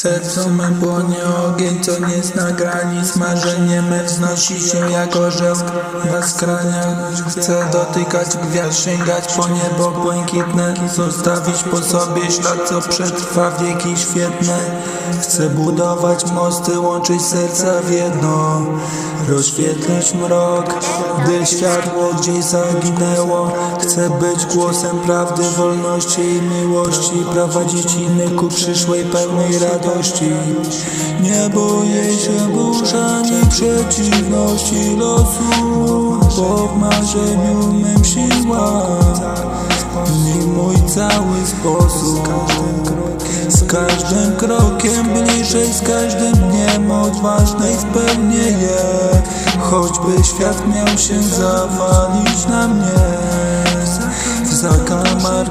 sercu mym płonie ogień, co nie zna granic. Marzenie me wznosi się jak orzeł na skraniach Chcę dotykać gwiazd, sięgać po niebo błękitne. Zostawić po sobie ślad, co przetrwa wieki świetne. Chcę budować mosty, łączyć serca w jedno. Rozświetlić mrok, gdy światło gdzieś zaginęło. Chcę być głosem prawdy, wolności i miłości. Prowadzić innych ku przyszłej pełnej radości Nie boję się burz ani przeciwności losu Bo w marzeniu mym siła i mój cały sposób Z każdym krokiem bliżej, z każdym dniem odważnej spełnienie. Choćby świat miał się zawalić na mnie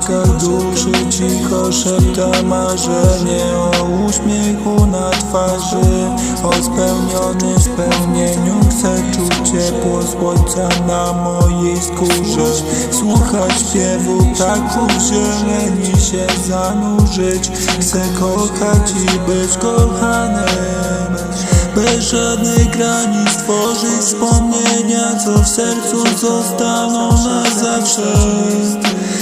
zakamarkach duszy cicho szepta marzenie O uśmiechu na twarzy. O spełnionym spełnieniu Chcę czuć ciepło słońca na mojej skórze. Słuchać śpiewu ptaków zieleni się zanurzyć. Chcę kochać i być kochanym bez żadnych granic tworzyć wspomnienia, co w sercu zostaną na zawsze.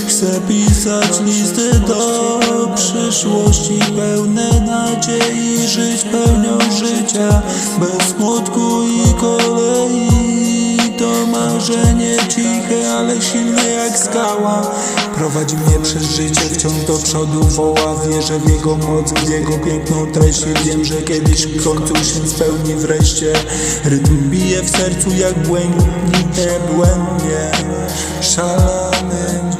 Chcę pisać listy do przyszłości, pełne nadziei, żyć pełnią życia, bez smutku i kolei. To marzenie ciche, ale silne jak skała Prowadzi mnie przez życie, wciąż do przodu woła Wierzę w jego moc, w jego piękną treść. Wiem, że kiedyś w końcu się spełni wreszcie. Rytm bije w sercu jak błękitnie, błędnie. Szalanym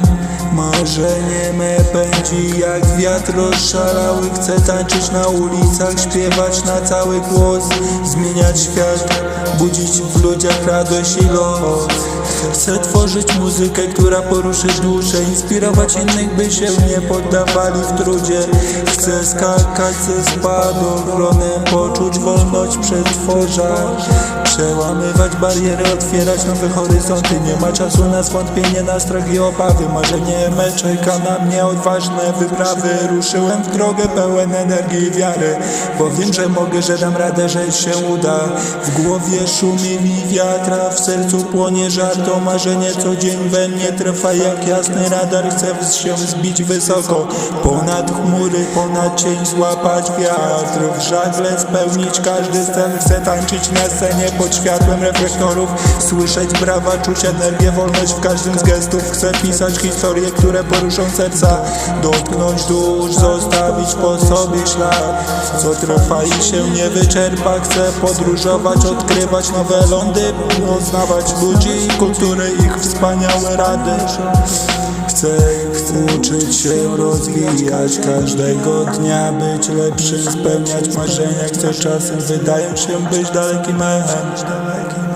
Marzenie me pędzi jak wiatr rozszalały Chcę tańczyć na ulicach, śpiewać na cały głos Zmieniać świat, budzić w ludziach radość i los Chcę tworzyć muzykę, która poruszy duszę Inspirować innych, by się nie poddawali w trudzie. Chcę skakać ze spadochronem Poczuć wolność przetworza. Przełamywać bariery, otwierać nowe horyzonty. Nie ma czasu na zwątpienie, na strach i obawy. Marzenie me czeka na mnie odważne wyprawy. Ruszyłem w drogę pełen energii i wiary Bo wiem, że mogę, że dam radę, że się uda. W głowie szumi mi wiatra, w sercu płonie żar To marzenie co dzień we mnie trwa jak jasny radar Chcę się zbić wysoko. Ponad chmury, ponad cień złapać wiatr W żagle spełnić każdy cel Chcę tańczyć na scenie pod światłem reflektorów Słyszeć brawa, czuć energię, wolność w każdym z gestów. Chcę pisać historie, które poruszą serca Dotknąć dusz, zostawić po sobie ślad. Co trwa i się nie wyczerpa Chcę podróżować, odkrywać nowe lądy Poznawać ludzi kultury, ich wspaniałe rady. Chcę uczyć się rozwijać. Każdego dnia Być lepszym, spełniać marzenia. Chcę czasem wydają się być dalekim echem